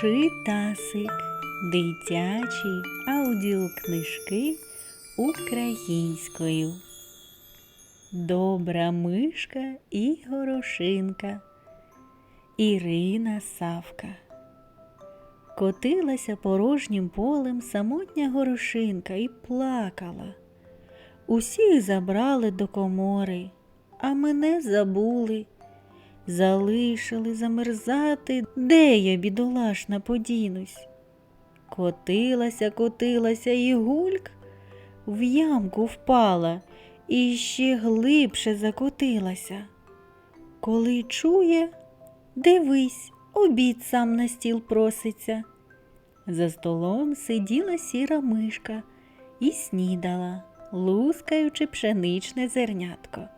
Читасик. Дитячі аудіокнижки українською. Добра мишка і горошинка. Ірина Савка. Котилася порожнім полем самотня горошинка і плакала. Усіх забрали до комори, а мене забули. Залишили замерзати, де я, бідолашна, подінусь. Котилася, котилася і гульк в ямку впала і ще глибше закотилася. Коли чує, дивись, обід сам на стіл проситься. За столом сиділа сіра мишка і снідала, лускаючи пшеничне зернятко.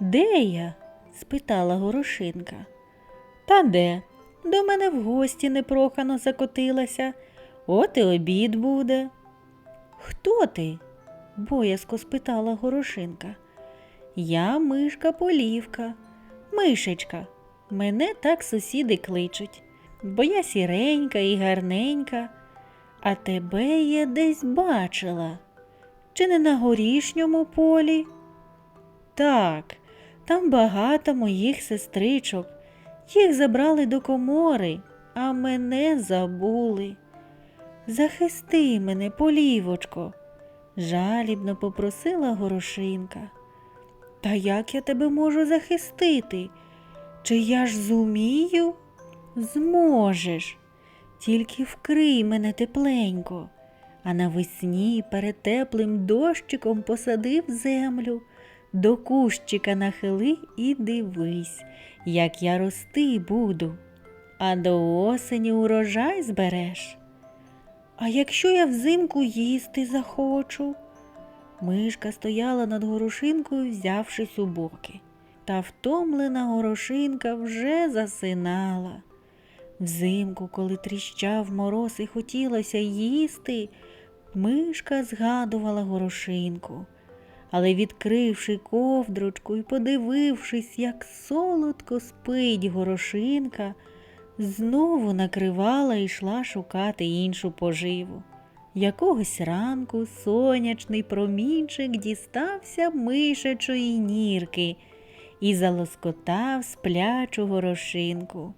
Де я? Спитала горошинка. Та де? До мене в гості непрохано закотилася. От і обід буде. Хто ти? боязко спитала горошинка. Я мишка полівка, мишечка. Мене так сусіди кличуть, бо я сіренька і гарненька, а тебе я десь бачила. Чи не на горішньому полі? Так, там багато моїх сестричок. Їх забрали до комори, а мене забули. Захисти мене, полівочко, жалібно попросила горошинка. Та як я тебе можу захистити? Чи я ж зумію? Зможеш. Тільки вкрий мене тепленько, а навесні перед теплим дощиком посадив землю, до кущика нахили і дивись, як я рости буду, а до осені урожай збереш. А якщо я взимку їсти захочу? Мишка стояла над горошинкою, взявшись у боки. Та втомлена горошинка вже засинала. Взимку, коли тріщав мороз і хотілося їсти, мишка згадувала горошинку. Але, відкривши ковдрочку і подивившись, як солодко спить горошинка, знову накривала і йшла шукати іншу поживу. Якогось ранку сонячний промінчик дістався мишачої нірки і залоскотав сплячу горошинку.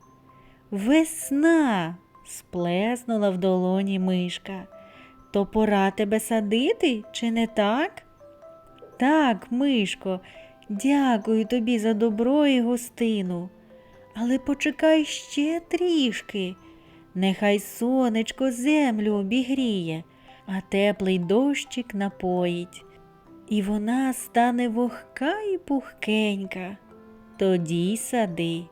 Весна. сплеснула в долоні мишка. То пора тебе садити, чи не так? Так, мишко, дякую тобі за добро і гостину. Але почекай ще трішки. Нехай сонечко землю обігріє, а теплий дощик напоїть. І вона стане вогка і пухкенька. Тоді сади.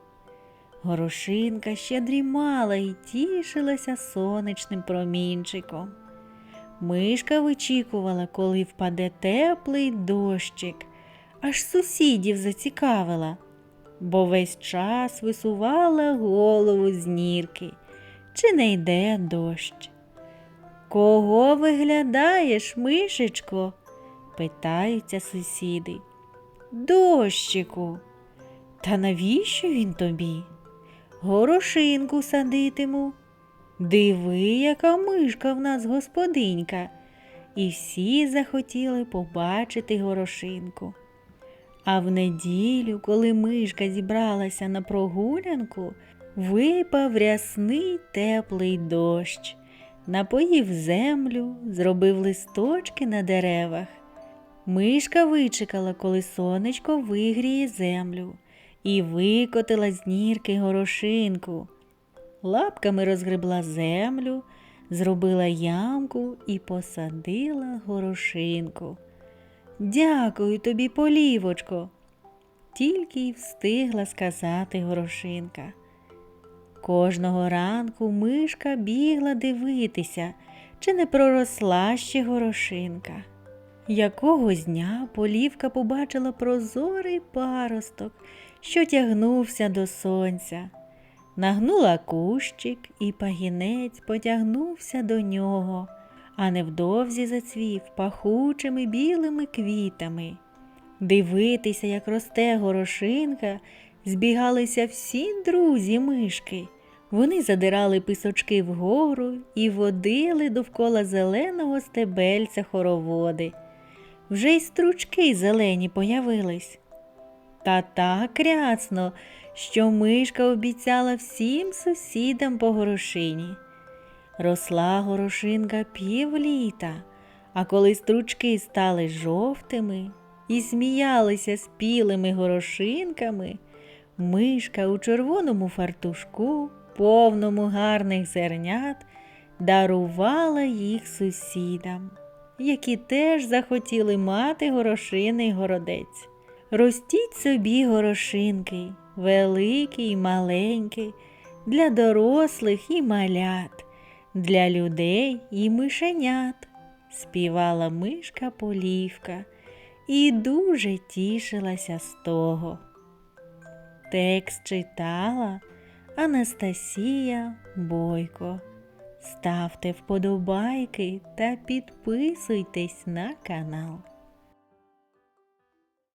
Горошинка ще дрімала і тішилася сонячним промінчиком. Мишка вичікувала, коли впаде теплий дощик, аж сусідів зацікавила, бо весь час висувала голову з нірки, чи не йде дощ. Кого виглядаєш, мишечко? питаються сусіди. Дощику. Та навіщо він тобі? Горошинку садитиму. Диви, яка мишка в нас господинька. І всі захотіли побачити горошинку. А в неділю, коли мишка зібралася на прогулянку, випав рясний теплий дощ, напоїв землю, зробив листочки на деревах. Мишка вичекала, коли сонечко вигріє землю, і викотила з нірки горошинку. Лапками розгребла землю, зробила ямку і посадила горошинку. Дякую тобі, полівочко, тільки й встигла сказати горошинка. Кожного ранку мишка бігла дивитися, чи не проросла ще горошинка. Якогось дня полівка побачила прозорий паросток, що тягнувся до сонця. Нагнула кущик, і пагінець потягнувся до нього, а невдовзі зацвів пахучими білими квітами. Дивитися, як росте горошинка, збігалися всі друзі мишки. Вони задирали писочки вгору і водили довкола зеленого стебельця хороводи. Вже й стручки зелені появились. Та так рясно, що мишка обіцяла всім сусідам по горошині. Росла горошинка півліта, а коли стручки стали жовтими і сміялися спілими горошинками, мишка у червоному фартушку, повному гарних зернят, дарувала їх сусідам, які теж захотіли мати горошиний городець. Ростіть собі горошинки, великий і маленький, для дорослих і малят, для людей і мишенят, співала мишка Полівка і дуже тішилася з того. Текст читала Анастасія Бойко. Ставте вподобайки та підписуйтесь на канал.